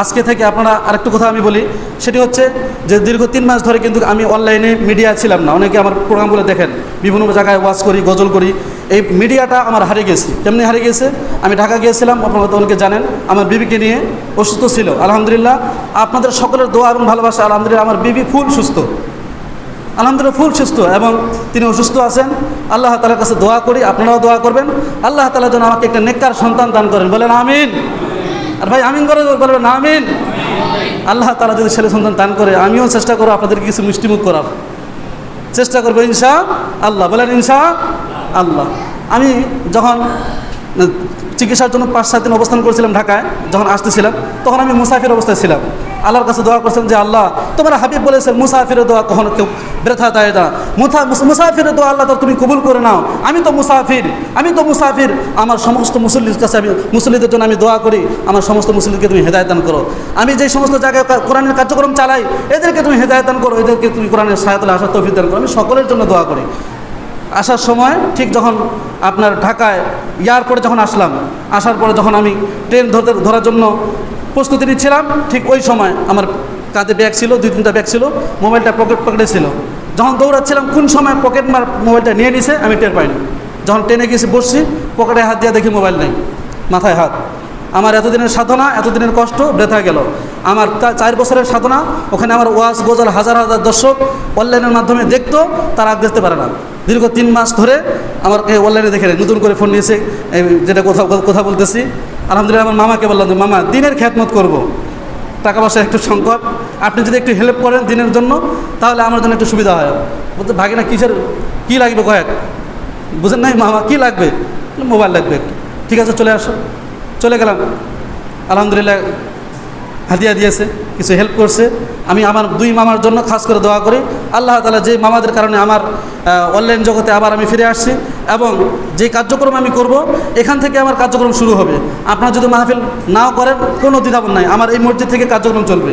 আজকে থেকে আপনারা আরেকটু কথা আমি বলি, সেটি হচ্ছে যে দীর্ঘ তিন মাস ধরে কিন্তু আমি অনলাইনে মিডিয়া ছিলাম না। অনেকে আমার প্রোগ্রামগুলো দেখেন, বিভিন্ন জায়গায় ওয়াজ করি, গজল করি। এই মিডিয়াটা আমার হারিয়ে গেছে। কেমনি হারিয়ে গেছে? আমি ঢাকা গিয়েছিলাম, আপনারা তো অনেকে জানেন, আমার বিবিকে নিয়ে অসুস্থ ছিল। আলহামদুলিল্লাহ, আপনাদের সকলের দোয়া এবং ভালোবাসা, আলহামদুলিল্লাহ, আমার বিবি ফুল সুস্থ। আলহামদুলিল্লাহ ফুল সুস্থ এবং তিনি অসুস্থ আছেন। আল্লাহ তালার কাছে দোয়া করি, আপনারাও দোয়া করবেন। আল্লাহ তালা যেন আমাকে একটা নেককার সন্তান দান করেন। বলেন, আমিন। আর ভাই আমিন করে বলবেন আমিন। আল্লাহ তারা যদি ছেলে সন্তান দান করে, আমিও চেষ্টা করব আপনাদেরকে কিছু মিষ্টিমুখ করার। চেষ্টা করব ইনশা আল্লাহ। বলেন ইনশা আল্লাহ। আমি যখন চিকিৎসার জন্য পাঁচ, সাত দিন অবস্থান করেছিলাম ঢাকায়, যখন আসতেছিলাম, তখন আমি মুসাফির অবস্থায় ছিলাম। আল্লাহর কাছে দোয়া করছিলাম যে, আল্লাহ, তোমার হাবিব বলেছেন, মুসাফিরের দোয়া কখনো কেউ ব্যথা দেয় না। মুসাফিরের দোয়া আল্লাহ তুমি কবুল করে নাও। আমি তো মুসাফির, আমি তো মুসাফির। আমার সমস্ত মুসল্লির কাছে আমি, মুসল্লিদের জন্য আমি দোয়া করি। আমার সমস্ত মুসল্লিকে তুমি হেদায়ত দান করো। আমি যে সমস্ত জায়গায় কোরআনের কার্যক্রম চালাই, এদেরকে তুমি হেদায়ত দান করো। এদেরকে তুমি কোরআনের সাহায্য আসার তৌফিক করো। আমি সকলের জন্য দোয়া করি। আসার সময় ঠিক যখন আপনার ঢাকায় এয়ারপোর্টে যখন আসলাম, আসার পরে যখন আমি ট্রেন ধরতে, ধরার জন্য প্রস্তুতি নিচ্ছিলাম, ঠিক ওই সময় আমার কাঁধে ব্যাগ ছিল, দুই তিনটা ব্যাগ ছিল, মোবাইলটা পকেট, পকেটে ছিল। যখন দৌড়াচ্ছিলাম, কোন সময় পকেট মার মোবাইলটা নিয়ে নিছে, আমি টের পাইনি। যখন ট্রেনে গেছি, বসছি, পকেটে হাত দিয়ে দেখি মোবাইল নেই, মাথায় হাত। আমার এতদিনের সাধনা, এতদিনের কষ্ট বৃথা গেল। আমার চার বছরের সাধনা, ওখানে আমার ওয়াজ গজল হাজার হাজার দর্শক অনলাইনের মাধ্যমে দেখতো, তারা দেখতে পারে না। দীর্ঘ তিন মাস ধরে আমাকে অনলাইনে দেখে। নতুন করে ফোন নিয়েছে যেটা কথা কথা বলতেছি। আলহামদুলিল্লাহ আমার মামাকে বললাম যে, মামা, দিনের খ্যাতমত করব। টাকা পয়সা একটু সংকট, আপনি যদি একটু হেল্প করেন দিনের জন্য, তাহলে আমার জন্য একটু সুবিধা হয়। বলতে ভাগিনা, কিসের, কী লাগবে কয়েক? বুঝেন নাই মামা, কী লাগবে? মোবাইল লাগবে ঠিক আছে, চলে আসো। চলে গেলাম। আলহামদুলিল্লাহ হাদিয়া দিয়েছে, কিছু হেল্প করছে। আমি আমার দুই মামার জন্য খাস করে দোয়া করি। আল্লাহ তালা যে মামাদের কারণে আমার অনলাইন জগতে আবার আমি ফিরে আসছি এবং যে কার্যক্রম আমি করব, এখান থেকে আমার কার্যক্রম শুরু হবে। আপনারা যদি মাহফিল নাও করেন, কোনো দ্বিধাবোধ নাই। আমার এই মসজিদ থেকে কার্যক্রম চলবে।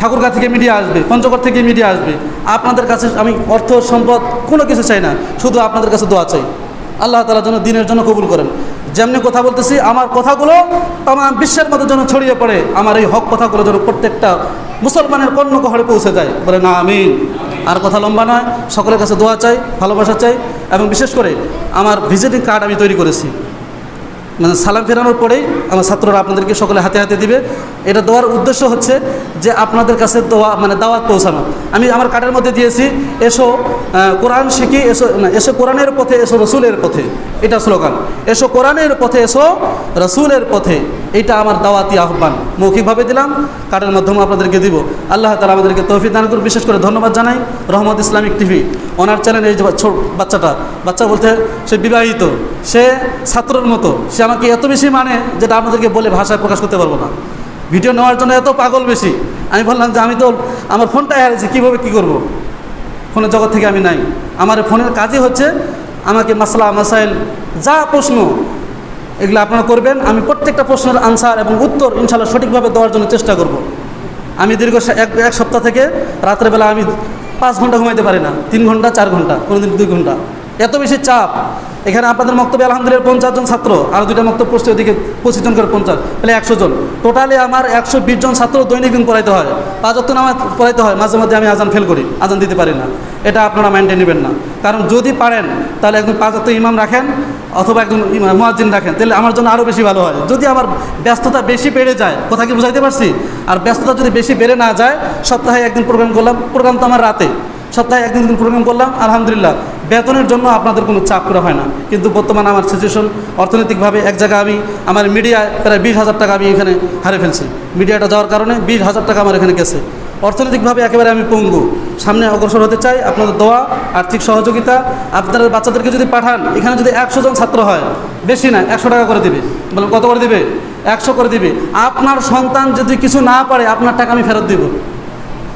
ঠাকুরগা থেকে মিডিয়া আসবে, পঞ্চগড় থেকে মিডিয়া আসবে। আপনাদের কাছে আমি অর্থ, সম্পদ কোনো কিছু চাই না। শুধু আপনাদের কাছে দোয়া চাই। আল্লাহ তালা যেন দিনের জন্য কবুল করেন। যেমনি কথা বলতেছি, আমার কথাগুলো তাম বিশ্বের মধ্যে যেন ছড়িয়ে পড়ে, আমার এই হক কথাগুলো যেন প্রত্যেকটা মুসলমানের কর্ণ কহরে পৌঁছে যায়। বলে না আমি আর কথা লম্বা নয়, সকলের কাছে দোয়া চাই, ভালোবাসা চাই, এবং বিশেষ করে আমার ভিজিটিং কার্ড আমি তৈরি করেছি। মানে সালাম ফেরানোর পরেই আমার ছাত্ররা আপনাদেরকে সকলে হাতে হাতে দিবে। এটা দেওয়ার উদ্দেশ্য হচ্ছে যে আপনাদের কাছে দোয়া মানে দাওয়াত পৌঁছানো। আমি আমার কার্ডের মধ্যে দিয়েছি, এসো কোরআন শিখি, এসো না এসো কোরআনের পথে, এসো রসুলের পথে। এটা স্লোগান। এসো কোরআনের পথে, এসো রসুলের পথে। এটা আমার দাওয়াতি আহ্বান। মৌখিকভাবে দিলাম, কার্ডের মাধ্যমে আপনাদেরকে দিব। আল্লাহ তালা আমাদেরকে তৌফিক দান করুন বিশেষ করে ধন্যবাদ জানাই রহমত ইসলামিক টিভি। ওনার চ্যানেল এই যে বাচ্চাটা, বাচ্চা বলতে সে বিবাহিত, সে ছাত্রর মতো। সে আমাকে এত বেশি মানে যেটা আপনাদেরকে বলে ভাষায় প্রকাশ করতে পারব না। ভিডিও নেওয়ার জন্য এত পাগল বেশি। আমি বললাম যে আমি তো, আমার ফোনটাই হারিয়েছি কীভাবে কী করব? ফোনের জগৎ থেকে আমি নাই। আমার ফোনের কাজই হচ্ছে আমাকে মাসলা, মাসাইল, যা প্রশ্ন এগুলো আপনারা করবেন, আমি প্রত্যেকটা প্রশ্নের আনসার এবং উত্তর ইনশাল্লাহ সঠিকভাবে দেওয়ার জন্য চেষ্টা করব। আমি দীর্ঘ এক এক সপ্তাহ থেকে রাত্রেবেলা আমি পাঁচ ঘণ্টা ঘুমাইতে পারি না, তিন ঘণ্টা, চার ঘণ্টা, কোনোদিন দুই ঘণ্টা। এত বেশি চাপ। এখানে আপনাদের বক্তব্য আলহামদুলিল্লাহ পঞ্চাশ জন ছাত্র, আর দুইটা বক্তব্য পড়ছে, ওদিকে পঁচিশ জন করে পঞ্চাশ, তাহলে একশো জন। টোটালি আমার একশো বিশ জন ছাত্র দৈনিক দিন পড়াইতে হয়। পাঁচ অক্ট নামাজ পড়াইতে হয়, মাঝে মাঝে আমি আজান ফেল করি, আজান দিতে পারি না। এটা আপনারা মাইন্ডে নেবেন না। কারণ যদি পারেন, তাহলে একজন পাঁচ অক্ট ইমাম রাখেন অথবা একজন মুয়াজ্জিন রাখেন, তাহলে আমার জন্য আরও বেশি ভালো হয়। যদি আমার ব্যস্ততা বেশি বেড়ে যায়, কথা কি বুঝাইতে পারছি? আর ব্যস্ততা যদি বেশি বেড়ে না যায়, সপ্তাহে একদিন প্রোগ্রাম করলাম প্রোগ্রাম তো আমার রাতে। সপ্তাহে একদিন দিন প্রোগ্রাম করলাম, আলহামদুলিল্লাহ। বেতনের জন্য আপনাদের কোনো চাপ করা হয় না। কিন্তু বর্তমানে আমার সিচুয়েশন অর্থনৈতিকভাবে এক জায়গায় আমি, আমার মিডিয়ায় প্রায় বিশ হাজার টাকা আমি এখানে হারে ফেলছি। মিডিয়াটা যাওয়ার কারণে বিশ হাজার টাকা আমার এখানে গেছে। অর্থনৈতিকভাবে একেবারে আমি পঙ্গু। সামনে অগ্রসর হতে চাই আপনাদের দোয়া, আর্থিক সহযোগিতা। আপনাদের বাচ্চাদেরকে যদি পাঠান, এখানে যদি একশো জন ছাত্র হয়, বেশি না, একশো টাকা করে দিবে। বলেন কত করে দিবে? একশো করে দিবে। আপনার সন্তান যদি কিছু না পারে, আপনার টাকা আমি ফেরত দিব।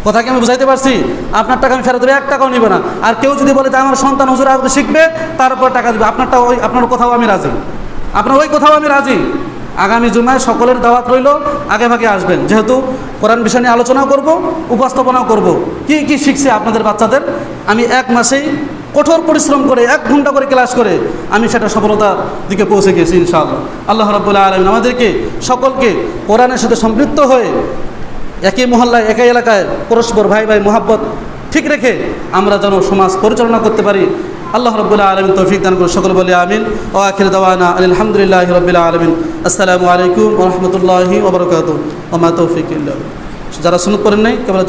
কথা কি আমি বুঝাইতে পারছি? আপনার টাকা আমি ফেরত দেবে এক টাকাও নিবে না। আর কেউ যদি বলে যে আমার সন্তান হুজুর আসবে শিখবে, তারপর টাকা দেবে। আপনারটা ওই আপনার কোথাও আমি রাজি। আপনার ওই কোথাও আমি রাজি। আগামী জুমায় সকলের দাওয়াত রইল, আগে ভাগে আসবেন। যেহেতু কোরআন বিষয় নিয়ে আলোচনাও করব, উপস্থাপনাও করব। কি কি শিখছে আপনাদের বাচ্চাদের? আমি এক মাসেই কঠোর পরিশ্রম করে, এক ঘণ্টা করে ক্লাস করে আমি সেটা সফলতার দিকে পৌঁছে গেছি, ইনশাআল্লাহ। আল্লাহ রব্বুল্লাহ আলমিন আমাদেরকে, সকলকে কোরআনের সাথে সম্পৃক্ত হয়ে একই মহল্লায়, একই এলাকায় পরস্পর ভাই ভাই মোহাব্বত ঠিক রেখে আমরা যেন সমাজ পরিচালনা করতে পারি। আল্লাহ রবুল্লা আলমিন তৌফিক দান করে সকল বলে আমিন। ও আখির দাওয়ানা আলহামদুলিল্লাহ রবিল্লা আলমিন। আসসালামু আলাইকুম রহমতুল্লাহি ওবরকাত ওমা তৌফিক। যারা শুনুক করেন নাই কেবল